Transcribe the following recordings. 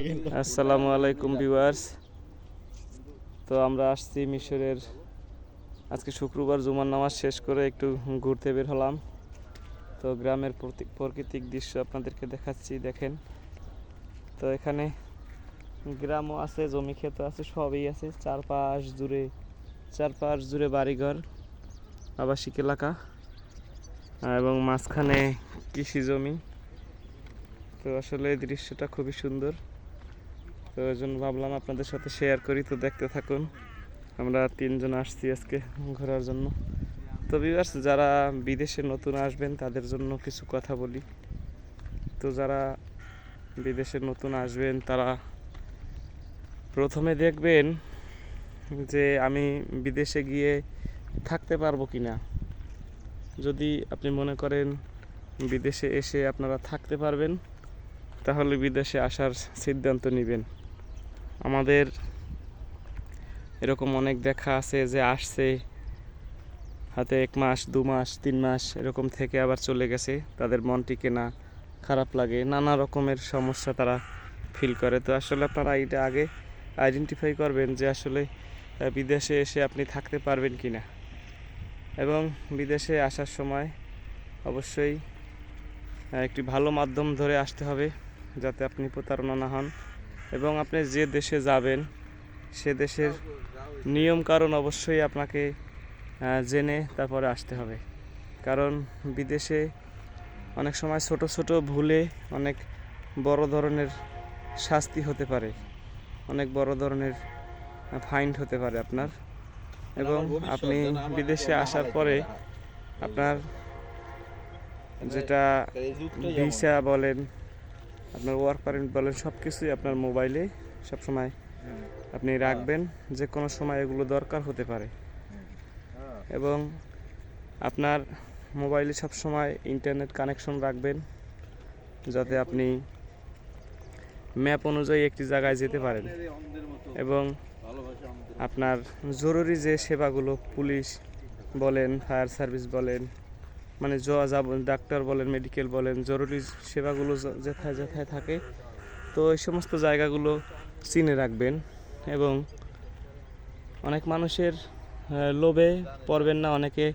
আসসালামু আলাইকুম ভিউয়ার্স। তো আমরা আসছি মিশরের, আজকে শুক্রবার জুমার নামাজ শেষ করে একটু ঘুরতে বের হলাম। তো গ্রামের প্রাকৃতিক দৃশ্য আপনাদেরকে দেখাচ্ছি, দেখেন। তো এখানে গ্রামও আছে, জমি ক্ষেত আছে, সবই আছে। চারপাশ জুড়ে চারপাশ জুড়ে বাড়িঘর, আবাসিক এলাকা, এবং মাঝখানে কৃষি জমি। তো আসলে দৃশ্যটা খুবই সুন্দর। তো ওই জন্য ভাবলাম আপনাদের সাথে শেয়ার করি, তো দেখতে থাকুন। আমরা তিনজন আসছি আজকে ঘোরার জন্য। তো বিভার্স যারা বিদেশে নতুন আসবেন, তাদের জন্য কিছু কথা বলি। তো যারা বিদেশে নতুন আসবেন, তারা প্রথমে দেখবেন যে আমি বিদেশে গিয়ে থাকতে পারব কি না যদি আপনি মনে করেন বিদেশে এসে আপনারা থাকতে পারবেন, তাহলে বিদেশে আসার সিদ্ধান্ত নেবেন। আমাদের এরকম অনেক দেখা আছে যে আসছে, হাতে এক মাস, দু মাস, তিন মাস এরকম থেকে আবার চলে গেছে। তাদের মন টিকে না, খারাপ লাগে, নানা রকমের সমস্যা তারা ফিল করে। তো আসলে আপনারা এটা আগে আইডেন্টিফাই করবেন যে আসলে বিদেশে এসে আপনি থাকতে পারবেন কি না এবং বিদেশে আসার সময় অবশ্যই একটি ভালো মাধ্যম ধরে আসতে হবে, যাতে আপনি প্রতারণা না হন। এবং আপনি যে দেশে যাবেন, সে দেশের নিয়ম কারণ অবশ্যই আপনাকে জেনে তারপরে আসতে হবে। কারণ বিদেশে অনেক সময় ছোট ছোট ভুলে অনেক বড় ধরনের শাস্তি হতে পারে। অনেক বড় ধরনের ফাইন হতে পারে আপনার। এবং আপনি বিদেশে আসার পরে আপনার যেটা ভিসা বলেন আপনার ওয়ার্ক পারমিট বলেন সব কিছুই আপনার মোবাইলে সবসময় আপনি রাখবেন যে কোনো সময় এগুলো দরকার হতে পারে। এবং আপনার মোবাইলে সব সময় ইন্টারনেট কানেকশন রাখবেন যাতে আপনি ম্যাপ অনুযায়ী একটি জায়গায় যেতে পারেন। এবং আপনার জরুরি যে সেবাগুলো পুলিশ বলেন ফায়ার সার্ভিস বলেন মানে যা বল- ডাক্তার বলেন মেডিকেল বলেন, জরুরি সেবাগুলো যেথায় যেথায় থাকে। তো এই সমস্ত জায়গাগুলো চিনে রাখবেন এবং অনেক মানুষের লোভে পড়বেন না, অনেকে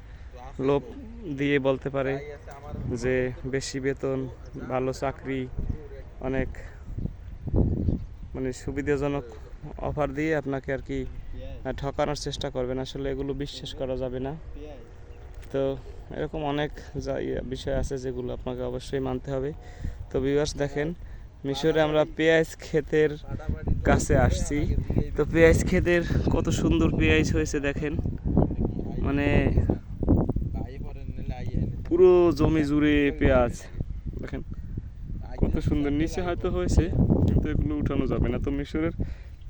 লোভ দিয়ে বলতে পারে যে বেশি বেতন, ভালো চাকরি, অনেক মানে সুবিধাজনক অফার দিয়ে আপনাকে আর কি ঠকানোর চেষ্টা করবেন। আসলে এগুলো বিশ্বাস করা যাবে না। তো এরকম অনেক ইয়ে বিষয় আছে যেগুলো আপনাকে অবশ্যই মানতে হবে। তো ভিউয়ার্স দেখেন, মিশরে আমরা পেঁয়াজ ক্ষেতের কাছে আসছি। তো পেঁয়াজ ক্ষেতের কত সুন্দর পেঁয়াজ হয়েছে দেখেন। মানে পুরো জমি জুড়ে পেঁয়াজ। দেখেন, কত সুন্দর। নিচে হয়তো হয়েছে, কিন্তু এগুলো উঠানো যাবে না। তো মিশরের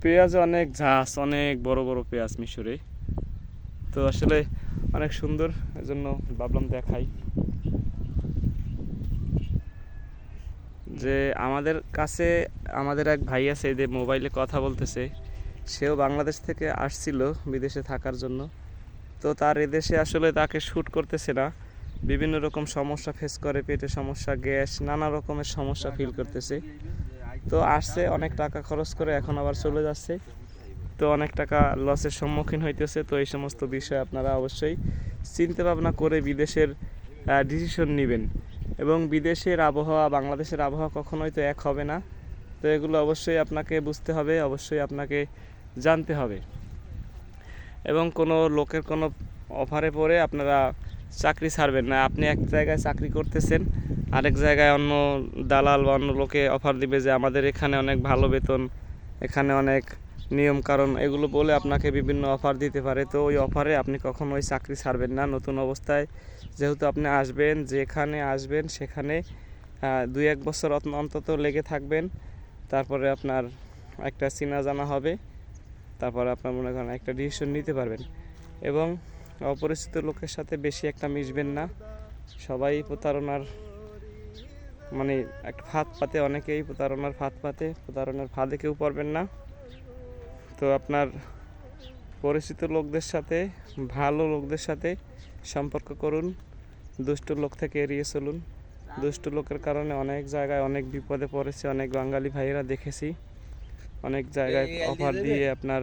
পেঁয়াজ অনেক ঝাঁস অনেক বড় বড় পেঁয়াজ মিশরে। তো আসলে অনেক সুন্দর, এজন্য ভাবলাম দেখাই। যে আমাদের কাছে, আমাদের এক ভাই আছে যে মোবাইলে কথা বলতেছে, সেও বাংলাদেশ থেকে আসছিল বিদেশে থাকার জন্য। তো তার এদেশে আসলে তাকে শ্যুট করতেছে না। বিভিন্ন রকম সমস্যা ফেস করে, পেটে সমস্যা, গ্যাস, নানা রকমের সমস্যা ফিল করতেছে। তো আসছে, অনেক টাকা খরচ করে, এখন আবার চলে যাচ্ছে। তো অনেক টাকা লসের সম্মুখীন হইতেছে। তো এই সমস্ত বিষয় আপনারা অবশ্যই চিন্তা ভাবনা করে বিদেশের ডিসিশন নেবেন। এবং বিদেশের আবহাওয়া, বাংলাদেশের আবহাওয়া কখনোই তো এক হবে না। তো এগুলো অবশ্যই আপনাকে বুঝতে হবে, অবশ্যই আপনাকে জানতে হবে। এবং কোনো লোকের কোনো অফারে পড়ে আপনারা চাকরি ছাড়বেন না। আপনি এক জায়গায় চাকরি করতেছেন, আরেক জায়গায় অন্য দালাল বা অন্য লোকে অফার দিবে যে আমাদের এখানে অনেক ভালো বেতন, এখানে অনেক নিয়ম, কারণ এগুলো বলে আপনাকে বিভিন্ন অফার দিতে পারে। তো ওই অফারে আপনি কখনো কখনোই চাকরি ছাড়বেন না। নতুন অবস্থায় যেহেতু আপনি আসবেন, যেখানে আসবেন সেখানে দুই এক বছর অন্তত লেগে থাকবেন। তারপরে আপনার একটা চেনা জানা হবে। তারপরে আপনার মনে করেন একটা ডিসিশন নিতে পারবেন। এবং অপরিচিত লোকের সাথে বেশি একটা মিশবেন না। সবাই প্রতারণার মানে একটা ফাঁদ পাতে, অনেকেই প্রতারণার ফাঁদ পাতে। প্রতারণার ফাঁদে কেউ পড়বেন না। তো আপনার পরিচিত লোকদের সাথে ভালো লোকদের সাথে সম্পর্ক করুন দুষ্ট লোক থেকে এড়িয়ে চলুন। দুষ্ট লোকের কারণে অনেক জায়গায় অনেক বিপদে পড়েছে অনেক বাঙালি ভাইয়েরা দেখেছি। অনেক জায়গায় অফার দিয়ে আপনার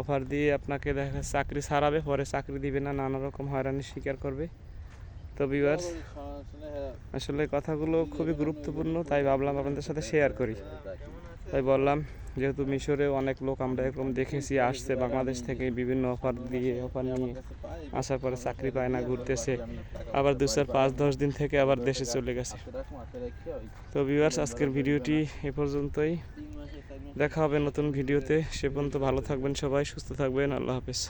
অফার দিয়ে আপনাকে দেখা চাকরি ছাড়াবে পরে চাকরি দিবে না নানা রকম হয়রানির শিকার করবে। তো ভিউয়ার্স আসলে কথাগুলো খুবই গুরুত্বপূর্ণ তাই ভাবলাম আপনাদের সাথে শেয়ার করি। তাই বললাম, যেহেতু মিশরে অনেক লোক, আমরা এরকম দেখেছি, আসছে বাংলাদেশ থেকে বিভিন্ন অফার দিয়ে, অফার নিয়ে আসার পরে চাকরি পায় না, ঘুরতেছে। আবার দু চার পাঁচ, দশ দিন থেকে আবার দেশে চলে গেছে। তো ভিউয়ার্স আজকের ভিডিওটি এ পর্যন্তই। দেখা হবে নতুন ভিডিওতে। সে পর্যন্ত ভালো থাকবেন সবাই, সুস্থ থাকবেন। আল্লাহ হাফেজ।